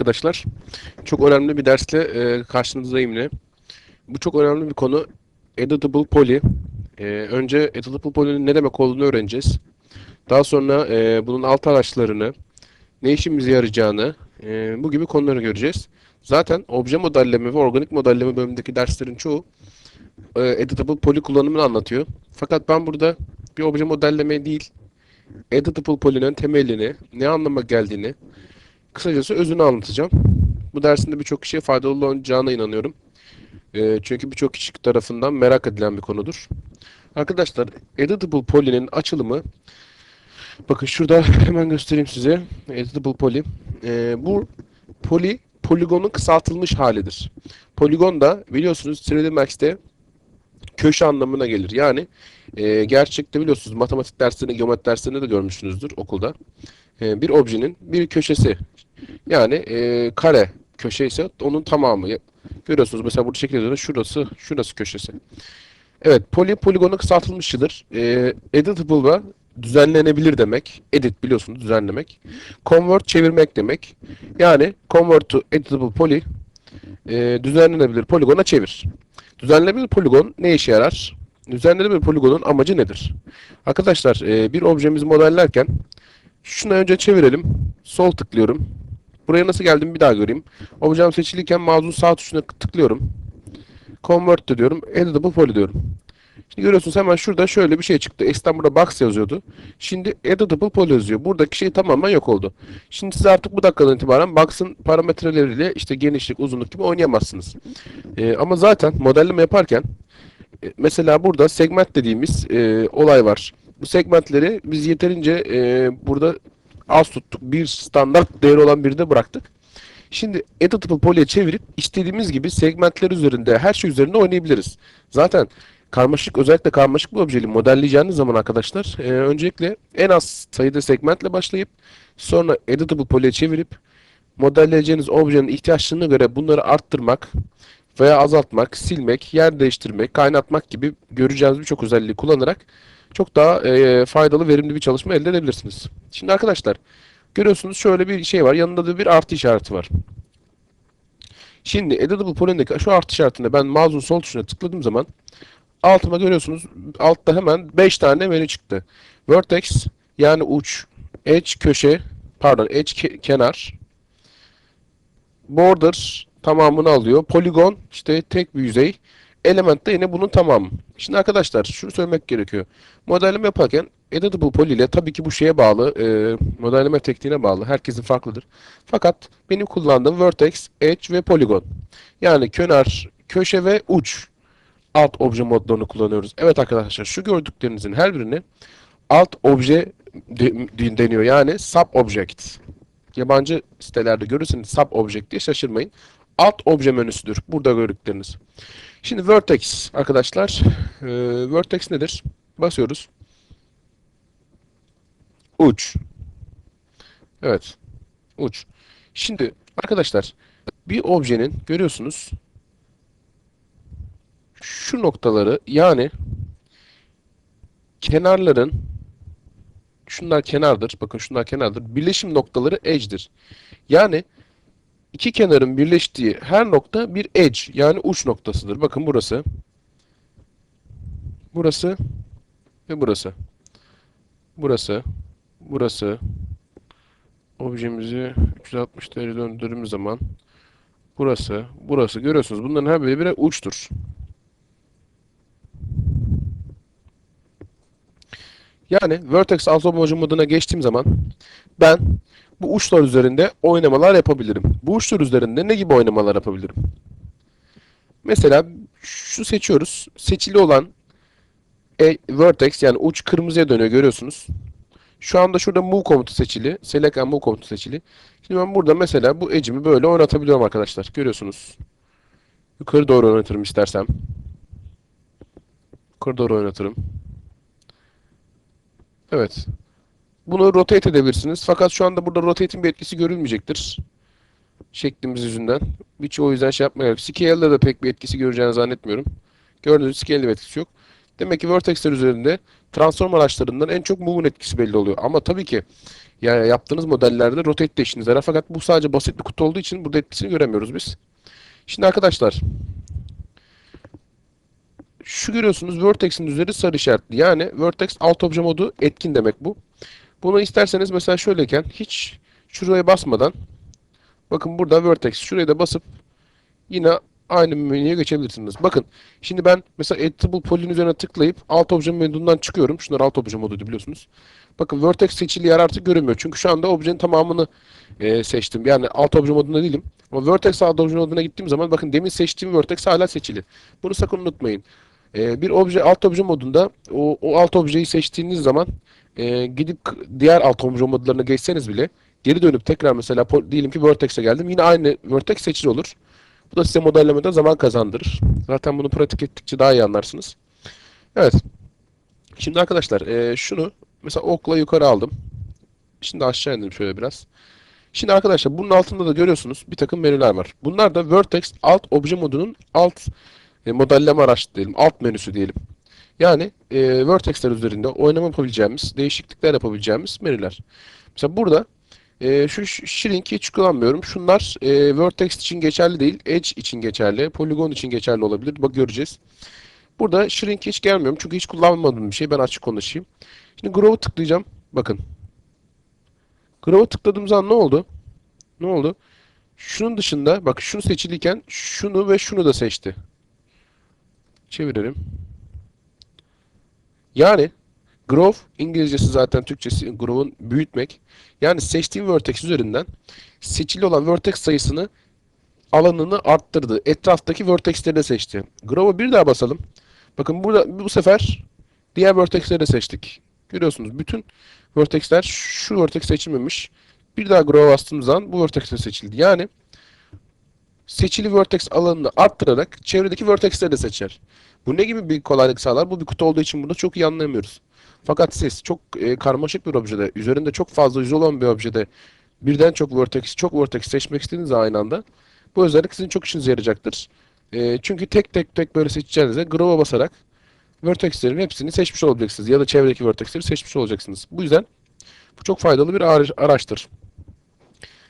arkadaşlar. Çok önemli bir dersle e, karşınızdayım yine. Bu çok önemli bir konu. Editable Poly. E, önce Editable Poly'nin ne demek olduğunu öğreneceğiz. Daha sonra e, bunun alt araçlarını, ne işimize yarayacağını, e, bu gibi konuları göreceğiz. Zaten obje modelleme ve organik modelleme bölümündeki derslerin çoğu e, Editable Poly kullanımını anlatıyor. Fakat ben burada bir obje modelleme değil, Editable Poly'nin temelini, ne anlama geldiğini, Kısacası özünü anlatacağım. Bu dersinde birçok kişiye faydalı olacağına inanıyorum. Ee, çünkü birçok kişi tarafından merak edilen bir konudur. Arkadaşlar, Editable Poly'nin açılımı bakın şurada hemen göstereyim size. Editable Poly. Ee, bu poly, poligonun kısaltılmış halidir. Poligon da biliyorsunuz 3D Max'te köşe anlamına gelir. Yani e, gerçekte biliyorsunuz matematik derslerinde, geometri derslerinde de görmüşsünüzdür okulda. E, bir objenin bir köşesi. Yani e, kare köşe ise onun tamamı. Görüyorsunuz mesela burada şekilde şurası, şurası köşesi. Evet, poly poligonun kısaltılmışıdır. E, editable da düzenlenebilir demek. Edit biliyorsunuz düzenlemek. Convert çevirmek demek. Yani convert to editable poly e, düzenlenebilir poligona çevir. Düzenlenebilir poligon ne işe yarar? Düzenlenebilir poligonun amacı nedir? Arkadaşlar e, bir objemizi modellerken şunu önce çevirelim. Sol tıklıyorum. Buraya nasıl geldim bir daha göreyim. Objem seçilirken mouse'un sağ tuşuna tıklıyorum. Convert de diyorum. Editable poly diyorum. Şimdi görüyorsunuz hemen şurada şöyle bir şey çıktı. Eskiden burada box yazıyordu. Şimdi editable poly yazıyor. Buradaki şey tamamen yok oldu. Şimdi siz artık bu dakikadan itibaren box'ın parametreleriyle işte genişlik, uzunluk gibi oynayamazsınız. Ee, ama zaten modelleme yaparken e, mesela burada segment dediğimiz e, olay var. Bu segmentleri biz yeterince e, burada az tuttuk. Bir standart değeri olan bir de bıraktık. Şimdi editable poly'e çevirip istediğimiz gibi segmentler üzerinde, her şey üzerinde oynayabiliriz. Zaten karmaşık, özellikle karmaşık bir objeyi modelleyeceğiniz zaman arkadaşlar, e, öncelikle en az sayıda segmentle başlayıp sonra editable poly'e çevirip modelleyeceğiniz objenin ihtiyaçlarına göre bunları arttırmak veya azaltmak, silmek, yer değiştirmek, kaynatmak gibi göreceğiniz birçok özelliği kullanarak çok daha e, faydalı, verimli bir çalışma elde edebilirsiniz. Şimdi arkadaşlar görüyorsunuz şöyle bir şey var. Yanında da bir artı işareti var. Şimdi Editable Poly'ndeki şu artı işaretinde ben mouse'un sol tuşuna tıkladığım zaman altıma görüyorsunuz altta hemen 5 tane menü çıktı. Vertex yani uç, edge köşe, pardon edge ke- kenar, border tamamını alıyor. Polygon işte tek bir yüzey. Element de yine bunun tamamı. Şimdi arkadaşlar şunu söylemek gerekiyor. Modelleme yaparken Editable Poly ile tabii ki bu şeye bağlı, e, modelleme tekniğine bağlı. Herkesin farklıdır. Fakat benim kullandığım Vertex, Edge ve Polygon. Yani kenar, köşe ve uç alt obje modlarını kullanıyoruz. Evet arkadaşlar şu gördüklerinizin her birini alt obje de- deniyor. Yani sub object. Yabancı sitelerde görürseniz sub object diye şaşırmayın. Alt obje menüsüdür. Burada gördükleriniz. Şimdi Vertex arkadaşlar. Ee, Vertex nedir? Basıyoruz. Uç. Evet. Uç. Şimdi arkadaşlar bir objenin görüyorsunuz şu noktaları yani kenarların şunlar kenardır. Bakın şunlar kenardır. Birleşim noktaları edge'dir. Yani iki kenarın birleştiği her nokta bir edge yani uç noktasıdır. Bakın burası. Burası ve burası. Burası. Burası. Objemizi 360 derece döndürdüğümüz zaman burası, burası görüyorsunuz. Bunların her biri birer uçtur. Yani Vertex Obje moduna geçtiğim zaman ben bu uçlar üzerinde oynamalar yapabilirim. Bu uçlar üzerinde ne gibi oynamalar yapabilirim? Mesela şu seçiyoruz. Seçili olan e, vertex yani uç kırmızıya dönüyor görüyorsunuz. Şu anda şurada move komutu seçili. Select and move komutu seçili. Şimdi ben burada mesela bu edge'imi böyle oynatabiliyorum arkadaşlar. Görüyorsunuz. Yukarı doğru oynatırım istersem. Yukarı doğru oynatırım. Evet. Bunu rotate edebilirsiniz. Fakat şu anda burada rotate'in bir etkisi görülmeyecektir. Şeklimiz yüzünden. Hiç o yüzden şey yapmaya gerek. Scale'de de pek bir etkisi göreceğini zannetmiyorum. Gördüğünüz scale'de bir etkisi yok. Demek ki vertexler üzerinde transform araçlarından en çok move'un etkisi belli oluyor. Ama tabii ki yani yaptığınız modellerde rotate de işinize yarar. Fakat bu sadece basit bir kutu olduğu için burada etkisini göremiyoruz biz. Şimdi arkadaşlar şu görüyorsunuz Vertex'in üzeri sarı işaretli. Yani Vertex alt obje modu etkin demek bu. Bunu isterseniz mesela şöyleyken hiç şuraya basmadan bakın burada Vertex şuraya da basıp yine aynı menüye geçebilirsiniz. Bakın şimdi ben mesela Editable Poly'nin üzerine tıklayıp alt obje modundan çıkıyorum. Şunlar alt obje moduydu biliyorsunuz. Bakın Vertex seçili yer artık görünmüyor. Çünkü şu anda objenin tamamını e, seçtim. Yani alt obje modunda değilim. Ama Vertex alt obje moduna gittiğim zaman bakın demin seçtiğim Vertex hala seçili. Bunu sakın unutmayın. E, bir obje alt obje modunda o, o alt objeyi seçtiğiniz zaman e, gidip diğer alt obje modlarına geçseniz bile geri dönüp tekrar mesela diyelim ki Vertex'e geldim. Yine aynı Vertex seçili olur. Bu da size modellemede zaman kazandırır. Zaten bunu pratik ettikçe daha iyi anlarsınız. Evet. Şimdi arkadaşlar e, şunu mesela okla yukarı aldım. Şimdi aşağı indim şöyle biraz. Şimdi arkadaşlar bunun altında da görüyorsunuz bir takım menüler var. Bunlar da Vertex alt obje modunun alt e, modelleme araç diyelim, alt menüsü diyelim. Yani e, Vertex'ler üzerinde oynama yapabileceğimiz, değişiklikler yapabileceğimiz menüler. Mesela burada e, şu Shrink'i hiç kullanmıyorum. Şunlar e, Vertex için geçerli değil, Edge için geçerli, Polygon için geçerli olabilir. Bak göreceğiz. Burada Shrink hiç gelmiyorum çünkü hiç kullanmadığım bir şey. Ben açık konuşayım. Şimdi Grow'u tıklayacağım. Bakın. Grow'u tıkladığım zaman ne oldu? Ne oldu? Şunun dışında bak şunu seçiliyken şunu ve şunu da seçti. Çevirelim. Yani Grow İngilizcesi zaten Türkçesi Grow'un büyütmek. Yani seçtiğim vertex üzerinden seçili olan vertex sayısını alanını arttırdı. Etraftaki vertexleri de seçti. Grow'a bir daha basalım. Bakın burada bu sefer diğer vertexleri de seçtik. Görüyorsunuz bütün vertexler şu vertex seçilmemiş. Bir daha Grow'a bastığımız zaman bu vertex de seçildi. Yani seçili vertex alanını arttırarak çevredeki vertexleri de seçer. Bu ne gibi bir kolaylık sağlar? Bu bir kutu olduğu için bunu çok iyi anlayamıyoruz. Fakat siz çok e, karmaşık bir objede, üzerinde çok fazla yüz olan bir objede birden çok vertex, çok vertex seçmek istediğiniz aynı anda bu özellik sizin çok işinize yarayacaktır. E, çünkü tek tek tek böyle seçeceğinizde Grow'a basarak vertexlerin hepsini seçmiş olacaksınız ya da çevredeki vertexleri seçmiş olacaksınız. Bu yüzden bu çok faydalı bir ara- araçtır.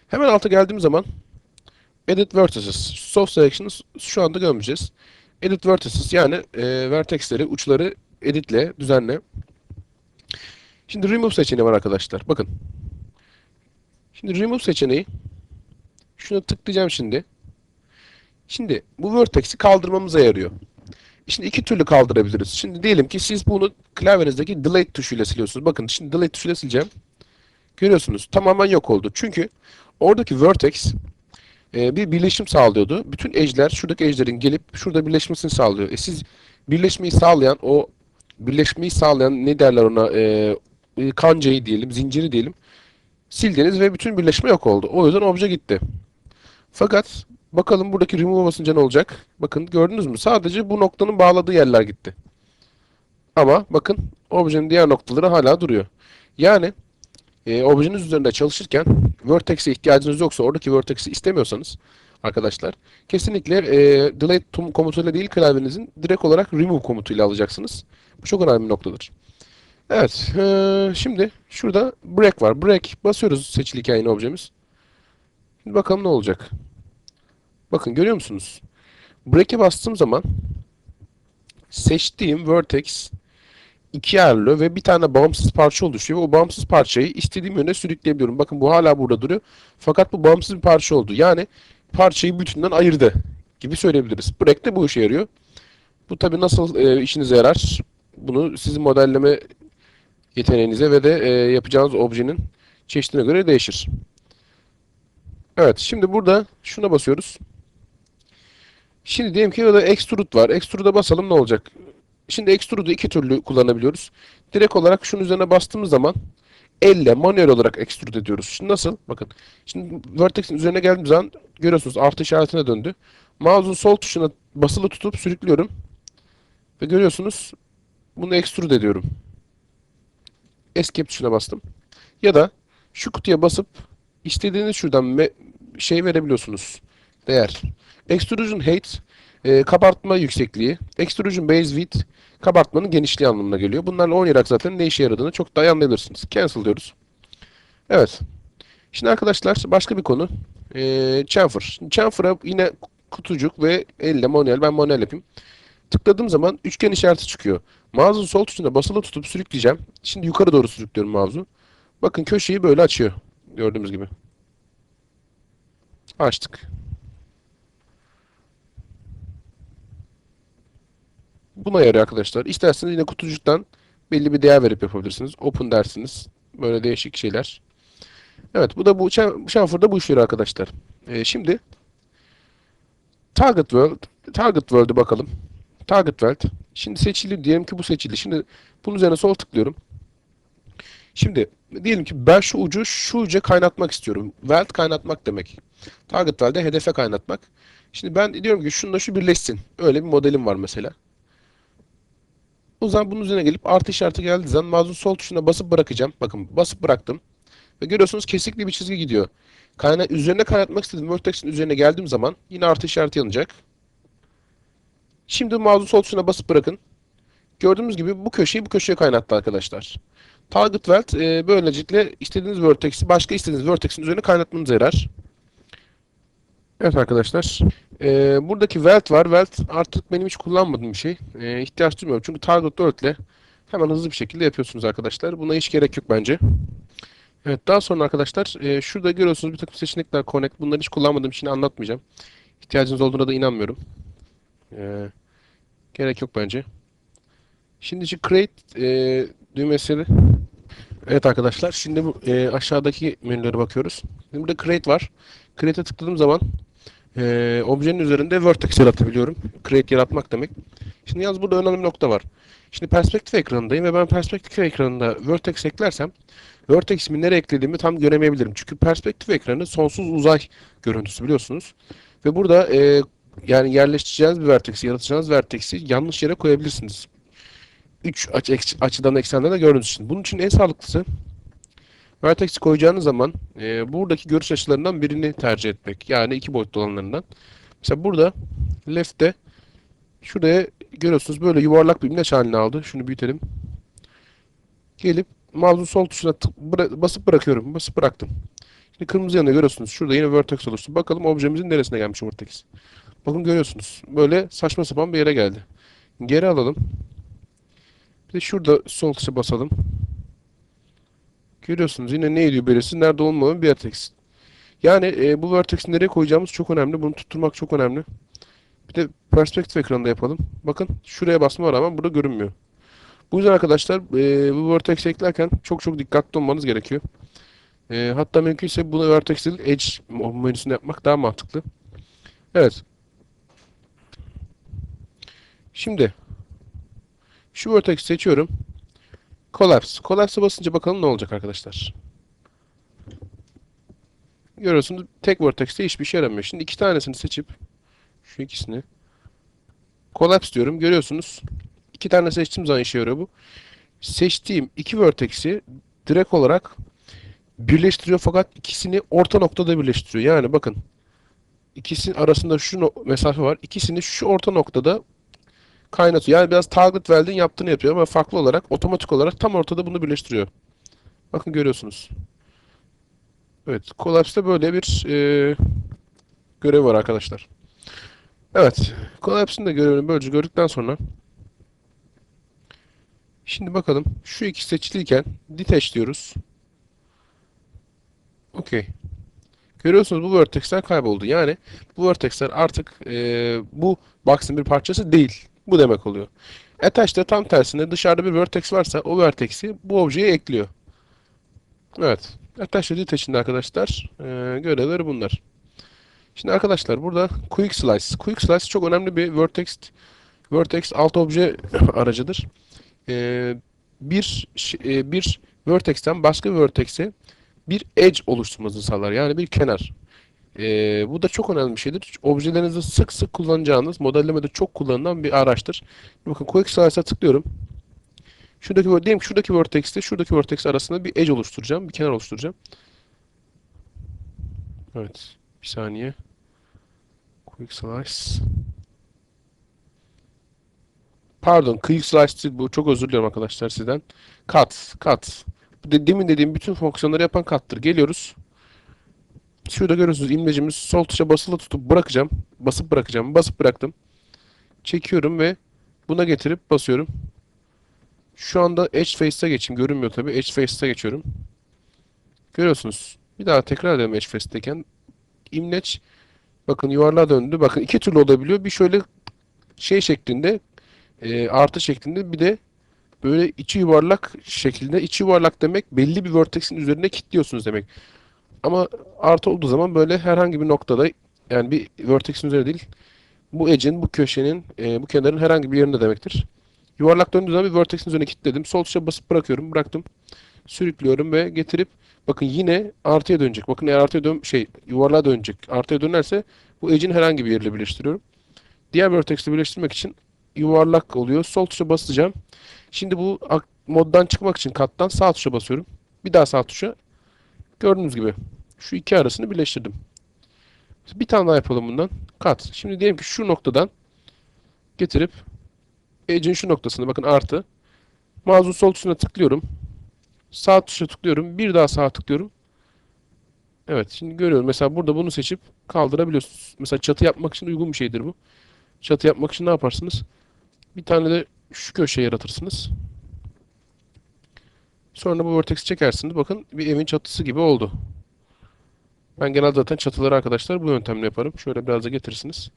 Hemen alta geldiğim zaman Edit Vertices, Soft Selection'ı şu anda görmeyeceğiz. Edit Vertices yani e, vertexleri, uçları editle, düzenle. Şimdi Remove seçeneği var arkadaşlar. Bakın. Şimdi Remove seçeneği şuna tıklayacağım şimdi. Şimdi bu vertex'i kaldırmamıza yarıyor. Şimdi iki türlü kaldırabiliriz. Şimdi diyelim ki siz bunu klavyenizdeki delete tuşuyla siliyorsunuz. Bakın şimdi delete tuşuyla sileceğim. Görüyorsunuz tamamen yok oldu. Çünkü oradaki vertex e, bir birleşim sağlıyordu. Bütün edge'ler şuradaki edge'lerin gelip şurada birleşmesini sağlıyor. E siz birleşmeyi sağlayan o birleşmeyi sağlayan ne derler ona e, e, kancayı diyelim, zinciri diyelim sildiniz ve bütün birleşme yok oldu. O yüzden obje gitti. Fakat bakalım buradaki remove basınca ne olacak? Bakın gördünüz mü? Sadece bu noktanın bağladığı yerler gitti. Ama bakın objenin diğer noktaları hala duruyor. Yani e, objeniz üzerinde çalışırken vertex'e ihtiyacınız yoksa oradaki vertex'i istemiyorsanız arkadaşlar kesinlikle e, delete tum- komutuyla değil klavyenizin direkt olarak remove komutuyla alacaksınız. Bu çok önemli bir noktadır. Evet, e, şimdi şurada break var. Break basıyoruz seçiliyken yine objemiz. Şimdi bakalım ne olacak. Bakın görüyor musunuz? Break'e bastığım zaman seçtiğim vertex iki ayrılıyor ve bir tane bağımsız parça oluşuyor. Ve o bağımsız parçayı istediğim yöne sürükleyebiliyorum. Bakın bu hala burada duruyor. Fakat bu bağımsız bir parça oldu. Yani parçayı bütünden ayırdı gibi söyleyebiliriz. Break de bu işe yarıyor. Bu tabii nasıl e, işinize yarar? Bunu sizin modelleme yeteneğinize ve de e, yapacağınız objenin çeşidine göre değişir. Evet, şimdi burada şuna basıyoruz. Şimdi diyelim ki burada extrude var. Extrude'a basalım ne olacak? Şimdi extrude'u iki türlü kullanabiliyoruz. Direkt olarak şunun üzerine bastığımız zaman elle manuel olarak extrude ediyoruz. Şimdi nasıl? Bakın. Şimdi vertex'in üzerine geldiğim zaman görüyorsunuz artı işaretine döndü. Mouse'un sol tuşuna basılı tutup sürüklüyorum. Ve görüyorsunuz bunu extrude ediyorum. Escape tuşuna bastım. Ya da şu kutuya basıp istediğiniz şuradan şey verebiliyorsunuz. Değer. Extrusion height e, kabartma yüksekliği, extrusion base width kabartmanın genişliği anlamına geliyor. Bunlarla oynayarak zaten ne işe yaradığını çok daha iyi anlayabilirsiniz. Cancel diyoruz. Evet. Şimdi arkadaşlar başka bir konu. E, chamfer. Chamfer'a yine kutucuk ve elle manuel. Ben manuel yapayım. Tıkladığım zaman üçgen işareti çıkıyor. Mouse'un sol tuşuna basılı tutup sürükleyeceğim. Şimdi yukarı doğru sürüklüyorum mouse'u. Bakın köşeyi böyle açıyor. Gördüğümüz gibi. Açtık. Buna yarıyor arkadaşlar. İsterseniz yine kutucuktan belli bir değer verip yapabilirsiniz. Open dersiniz. Böyle değişik şeyler. Evet bu da bu Chamfer'da bu işliyor arkadaşlar. Ee, şimdi Target World Target World'e bakalım. Target World. Şimdi seçili diyelim ki bu seçili. Şimdi bunun üzerine sol tıklıyorum. Şimdi diyelim ki ben şu ucu şu uca kaynatmak istiyorum. Weld kaynatmak demek. Target Weld'e hedefe kaynatmak. Şimdi ben diyorum ki şununla şu birleşsin. Öyle bir modelim var mesela. O zaman bunun üzerine gelip artı işareti geldiği zaman mouse'un sol tuşuna basıp bırakacağım. Bakın basıp bıraktım. Ve görüyorsunuz kesikli bir çizgi gidiyor. Kayna üzerine kaynatmak istediğim vertex'in üzerine geldiğim zaman yine artı işareti yanacak. Şimdi mouse'un sol tuşuna basıp bırakın. Gördüğümüz gibi bu köşeyi bu köşeye kaynattı arkadaşlar. Target Weld e, böylelikle istediğiniz vertex'i başka istediğiniz vertex'in üzerine kaynatmanıza yarar. Evet arkadaşlar. E, buradaki Weld var. Weld artık benim hiç kullanmadığım bir şey. E, ihtiyaç duymuyorum. Çünkü Target ile hemen hızlı bir şekilde yapıyorsunuz arkadaşlar. Buna hiç gerek yok bence. Evet daha sonra arkadaşlar e, şurada görüyorsunuz bir takım seçenekler connect. Bunları hiç kullanmadığım için anlatmayacağım. İhtiyacınız olduğuna da inanmıyorum. E, gerek yok bence. Şimdi şu create e, düğmesi Evet arkadaşlar şimdi bu e, aşağıdaki menülere bakıyoruz. Şimdi burada create var. Create'e tıkladığım zaman e, objenin üzerinde vertex yaratabiliyorum. Create yaratmak demek. Şimdi yalnız burada önemli bir nokta var. Şimdi perspektif ekranındayım ve ben perspektif ekranında vertex eklersem vertex'imi nereye eklediğimi tam göremeyebilirim. Çünkü perspektif ekranı sonsuz uzay görüntüsü biliyorsunuz. Ve burada e, yani yerleştireceğiniz bir vertex'i, yaratacağınız vertex'i yanlış yere koyabilirsiniz. 3 açı, açıdan eksenden de için. Bunun için en sağlıklısı vertex'i koyacağınız zaman e, buradaki görüş açılarından birini tercih etmek. Yani iki boyutlu olanlarından. Mesela burada left'te şuraya görüyorsunuz böyle yuvarlak bir imleç halini aldı. Şunu büyütelim. Gelip mouse'un sol tuşuna basıp bırakıyorum. Basıp bıraktım. Şimdi kırmızı yanında görüyorsunuz. Şurada yine vertex olursun. Bakalım objemizin neresine gelmiş vertex. Bakın görüyorsunuz. Böyle saçma sapan bir yere geldi. Geri alalım. Bir de şurada sol tuşa basalım. Görüyorsunuz yine ne ediyor belirsiz. Nerede olmayan bir vertex. Yani e, bu vertex'i nereye koyacağımız çok önemli. Bunu tutturmak çok önemli. Bir de perspektif ekranında yapalım. Bakın şuraya basma rağmen burada görünmüyor. Bu yüzden arkadaşlar e, bu vertex eklerken çok çok dikkatli olmanız gerekiyor. E, hatta mümkünse bunu vertex değil edge menüsünde yapmak daha mantıklı. Evet. Şimdi şu vertex seçiyorum. Collapse. Collapse'a basınca bakalım ne olacak arkadaşlar. Görüyorsunuz tek vertex'te hiçbir şey yaramıyor. Şimdi iki tanesini seçip şu ikisini collapse diyorum. Görüyorsunuz. iki tane seçtiğim zaman işe yarıyor bu. Seçtiğim iki vertex'i direkt olarak birleştiriyor fakat ikisini orta noktada birleştiriyor. Yani bakın ikisinin arasında şu mesafe var. İkisini şu orta noktada kaynatıyor. Yani biraz target weld'in yaptığını yapıyor ama farklı olarak otomatik olarak tam ortada bunu birleştiriyor. Bakın görüyorsunuz. Evet, Collapse'da böyle bir e, görev var arkadaşlar. Evet, Collapse'ın da görevini böylece gördükten sonra şimdi bakalım şu iki seçiliyken detach diyoruz. Okey. Görüyorsunuz bu vertexler kayboldu. Yani bu vertexler artık e, bu box'ın bir parçası değil. Bu demek oluyor. Attach tam tersine dışarıda bir vertex varsa o vertex'i bu objeye ekliyor. Evet. Attach dedi içinde arkadaşlar. Ee, görevleri bunlar. Şimdi arkadaşlar burada Quick Slice. Quick Slice çok önemli bir vertex vertex alt obje aracıdır. Ee, bir e, bir vertex'ten başka bir vertex'e bir edge oluşturmanızı sağlar. Yani bir kenar. Ee, bu da çok önemli bir şeydir. Objelerinizde sık sık kullanacağınız, modellemede çok kullanılan bir araçtır. Bakın Quick Slice'a tıklıyorum. Şuradaki diyelim ki şuradaki vertex ile şuradaki vertex arasında bir edge oluşturacağım. Bir kenar oluşturacağım. Evet. Bir saniye. Quick slice. Pardon, Quick Slice bu. Çok özür diliyorum arkadaşlar sizden. Cut, cut. Demin dediğim bütün fonksiyonları yapan cut'tır. Geliyoruz. Şurada görüyorsunuz imlecimiz sol tuşa basılı tutup bırakacağım. Basıp bırakacağım. Basıp bıraktım. Çekiyorum ve buna getirip basıyorum. Şu anda Edge Face'e geçeyim. Görünmüyor tabii. Edge Face'e geçiyorum. Görüyorsunuz. Bir daha tekrar edelim Edge Face'teyken. İmleç bakın yuvarlığa döndü. Bakın iki türlü olabiliyor. Bir şöyle şey şeklinde e, artı şeklinde bir de böyle içi yuvarlak şekilde. İçi yuvarlak demek belli bir vertex'in üzerine kilitliyorsunuz demek. Ama artı olduğu zaman böyle herhangi bir noktada yani bir vertex'in üzerine değil bu edge'in, bu köşenin, e, bu kenarın herhangi bir yerinde demektir. Yuvarlak döndüğü zaman bir vertex'in üzerine kilitledim. Sol tuşa basıp bırakıyorum. Bıraktım. Sürüklüyorum ve getirip bakın yine artıya dönecek. Bakın eğer artıya dön şey yuvarlığa dönecek. Artıya dönerse bu edge'in herhangi bir yeriyle birleştiriyorum. Diğer vertex'le birleştirmek için yuvarlak oluyor. Sol tuşa basacağım. Şimdi bu moddan çıkmak için kattan sağ tuşa basıyorum. Bir daha sağ tuşa. Gördüğünüz gibi şu iki arasını birleştirdim. Bir tane daha yapalım bundan. Kat. Şimdi diyelim ki şu noktadan getirip edge'in şu noktasını bakın artı. Mouse'un sol tuşuna tıklıyorum. Sağ tuşa tıklıyorum. Bir daha sağa tıklıyorum. Evet şimdi görüyorum. Mesela burada bunu seçip kaldırabiliyorsunuz. Mesela çatı yapmak için uygun bir şeydir bu. Çatı yapmak için ne yaparsınız? Bir tane de şu köşeye yaratırsınız. Sonra bu vertex'i çekersiniz. Bakın bir evin çatısı gibi oldu. Ben genelde zaten çatıları arkadaşlar bu yöntemle yaparım. Şöyle biraz da getirirsiniz.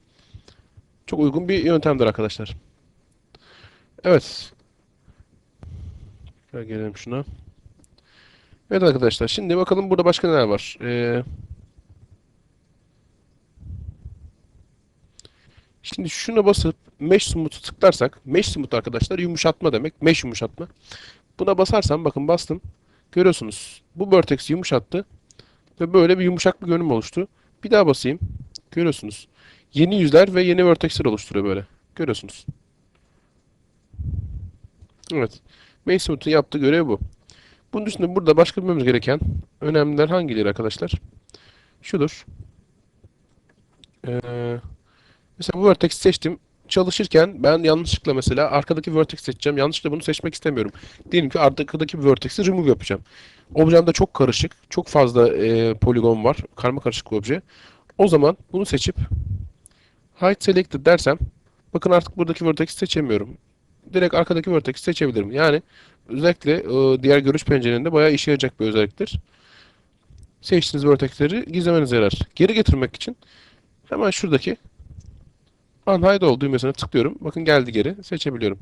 Çok uygun bir yöntemdir arkadaşlar. Evet. Şöyle gelelim şuna. Evet arkadaşlar şimdi bakalım burada başka neler var. Ee, şimdi şuna basıp Mesh Smooth'u tıklarsak Mesh Smooth arkadaşlar yumuşatma demek. Mesh yumuşatma. Buna basarsam bakın bastım. Görüyorsunuz. Bu vertex'i yumuşattı. Ve böyle bir yumuşak bir görünüm oluştu. Bir daha basayım. Görüyorsunuz. Yeni yüzler ve yeni vertex'ler oluşturuyor böyle. Görüyorsunuz. Evet. Mesh Smooth'un yaptığı görev bu. Bunun dışında burada başka bilmemiz gereken önemliler hangileri arkadaşlar? Şudur. Ee, mesela bu vertex seçtim. Çalışırken ben yanlışlıkla mesela arkadaki vertex seçeceğim. Yanlışlıkla bunu seçmek istemiyorum. Diyelim ki arkadaki vertex'i remove yapacağım. Objemde çok karışık, çok fazla e, poligon var. Karma karışık bir obje. O zaman bunu seçip hide selected dersem bakın artık buradaki vertex'i seçemiyorum. Direkt arkadaki vertex'i seçebilirim. Yani özellikle e, diğer görüş pencerelerinde bayağı işe yarayacak bir özelliktir. Seçtiğiniz vertex'leri gizlemenize yarar. Geri getirmek için hemen şuradaki unhide düğmesine tıklıyorum. Bakın geldi geri. Seçebiliyorum.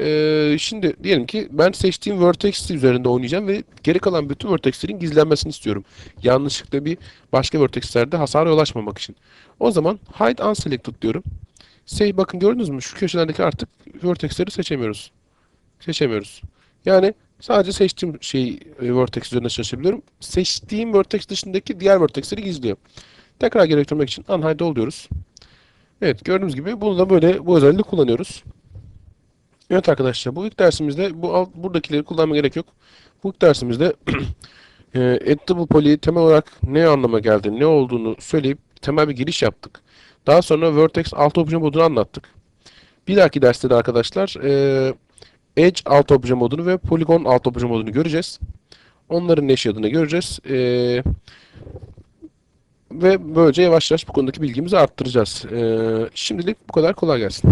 Ee, şimdi diyelim ki ben seçtiğim vertex üzerinde oynayacağım ve geri kalan bütün vertexlerin gizlenmesini istiyorum. Yanlışlıkla bir başka vertexlerde hasara yol açmamak için. O zaman hide unselected diyorum. Say bakın gördünüz mü? Şu köşelerdeki artık vertexleri seçemiyoruz. Seçemiyoruz. Yani sadece seçtiğim şey e, vertex üzerinde çalışabiliyorum. Seçtiğim vertex dışındaki diğer vertexleri gizliyor. Tekrar gerektirmek için unhide ol diyoruz. Evet gördüğünüz gibi bunu da böyle bu özelliği kullanıyoruz. Evet arkadaşlar bu ilk dersimizde bu alt, buradakileri kullanmaya gerek yok. Bu ilk dersimizde e, Editable Poly temel olarak ne anlama geldi, ne olduğunu söyleyip temel bir giriş yaptık. Daha sonra Vertex alt obje modunu anlattık. Bir dahaki derste de arkadaşlar e, Edge alt obje modunu ve Polygon alt obje modunu göreceğiz. Onların ne yaşadığını göreceğiz. E, ve böylece yavaş yavaş bu konudaki bilgimizi arttıracağız. E, şimdilik bu kadar kolay gelsin.